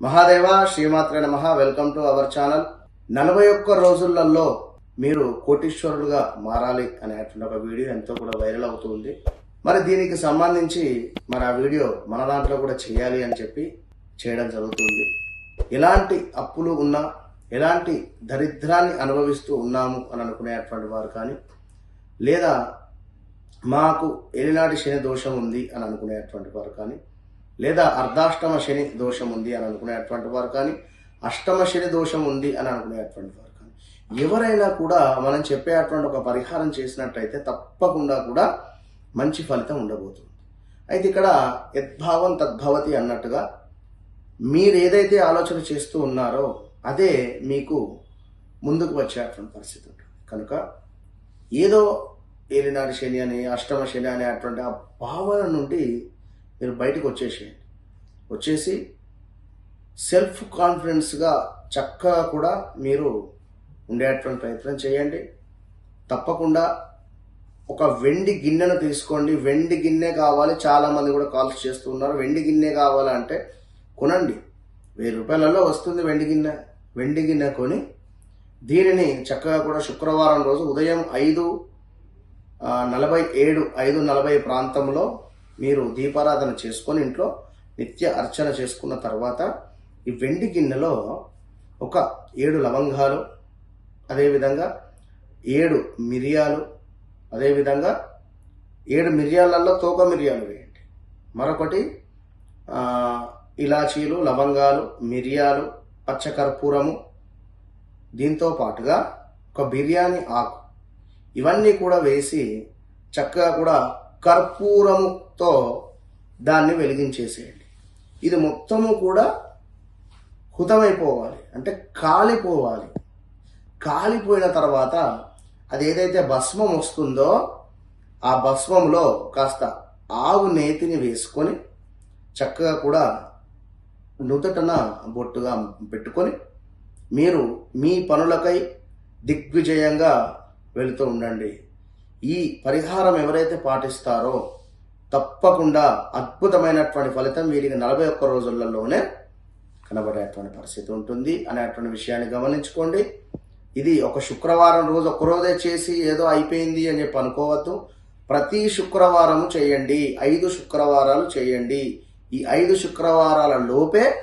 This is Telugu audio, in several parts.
మహాదేవ శ్రీమాత్ర నమ. Welcome to our channel. నలభై ఒక్క రోజులలో మీరు కోటీశ్వరుడుగా మారాలి అనేటువంటి ఒక వీడియో ఎంతో కూడా వైరల్ అవుతుంది మరి దీనికి సంబంధించి మరి ఆ వీడియో మన దాంట్లో కూడా చేయాలి అని చెప్పి చేయడం జరుగుతుంది. ఎలాంటి అప్పులు ఉన్నా ఎలాంటి దరిద్రాన్ని అనుభవిస్తూ ఉన్నాము అని అనుకునేటువంటి వారు కానీ లేదా మాకు ఎలినాటి శని దోషం ఉంది అని అనుకునేటువంటి వారు కానీ లేదా అర్ధాష్టమ శని దోషం ఉంది అని అనుకునేటువంటి వారు కానీ అష్టమ శని దోషం ఉంది అని అనుకునేటువంటి వారు కానీ ఎవరైనా కూడా మనం చెప్పేటువంటి ఒక పరిహారం చేసినట్టయితే తప్పకుండా కూడా మంచి ఫలితం ఉండబోతుంది. అయితే ఇక్కడ యద్భావం తద్భవతి అన్నట్టుగా మీరు ఏదైతే ఆలోచన చేస్తూ ఉన్నారో అదే మీకు ముందుకు వచ్చేటువంటి పరిస్థితి ఉంటుంది. కనుక ఏదో ఏలినాడు శని అని అష్టమ శని అనే అటువంటి ఆ భావన నుండి మీరు బయటకు వచ్చేసేయండి. వచ్చేసి సెల్ఫ్ కాన్ఫిడెన్స్గా చక్కగా కూడా మీరు ఉండేటువంటి ప్రయత్నం చేయండి. తప్పకుండా ఒక వెండి గిన్నెను తీసుకోండి. వెండి గిన్నె కావాలి. చాలామంది కూడా కాల్స్ చేస్తున్నారు వెండి గిన్నె కావాలంటే కొనండి. వెయ్యి రూపాయలలో వస్తుంది వెండి గిన్నె. వెండి గిన్నె కొని దీనిని చక్కగా కూడా శుక్రవారం రోజు ఉదయం ఐదు నలభై ఏడు ఐదు నలభై ప్రాంతంలో మీరు దీపారాధన చేసుకొని ఇంట్లో నిత్య అర్చన చేసుకున్న తర్వాత ఈ వెండి గిన్నెలో ఒక ఏడు లవంగాలు అదేవిధంగా ఏడు మిరియాలు అదేవిధంగా ఏడు మిరియాలలో తోక మిరియాలు వేయండి. మరొకటి ఇలాచీలు లవంగాలు మిరియాలు పచ్చకర్పూరము. దీంతో పాటుగా ఒక బిర్యానీ ఆకు. ఇవన్నీ కూడా వేసి చక్కగా కూడా కర్పూరముతో దాన్ని వెలిగించేసేయండి. ఇది మొత్తము కూడా హుతమైపోవాలి. అంటే కాలిపోవాలి. కాలిపోయిన తర్వాత అది ఏదైతే భస్మం వస్తుందో ఆ భస్మంలో కాస్త ఆవు నేతిని వేసుకొని చక్కగా కూడా నుదుటన బొట్టుగా పెట్టుకొని మీరు మీ పనులకై దిగ్విజయంగా వెళుతూ ఉండండి. ఈ పరిహారం ఎవరైతే పాటిస్తారో తప్పకుండా అద్భుతమైనటువంటి ఫలితం వీరికి నలభై ఒక్క రోజులలోనే కనబడేటువంటి పరిస్థితి ఉంటుంది అనేటువంటి విషయాన్ని గమనించుకోండి. ఇది ఒక శుక్రవారం రోజు ఒక్కరోజే చేసి ఏదో అయిపోయింది అని చెప్పి అనుకోవద్దు. ప్రతి శుక్రవారము చేయండి. ఐదు శుక్రవారాలు చేయండి. ఈ ఐదు శుక్రవారాల లోపే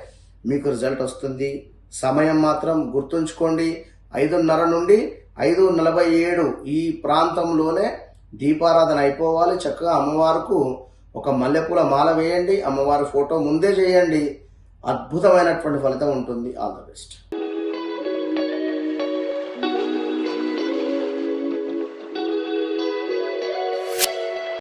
మీకు రిజల్ట్ వస్తుంది. సమయం మాత్రం గుర్తుంచుకోండి. ఐదున్నర నుండి ఐదు నలభై ఏడు ఈ ప్రాంతంలోనే దీపారాధన అయిపోవాలి. చక్కగా అమ్మవారుకు ఒక మల్లెపూల మాల వేయండి. అమ్మవారి ఫోటో ముందే చేయండి. అద్భుతమైనటువంటి ఫలితం ఉంటుంది. All the best.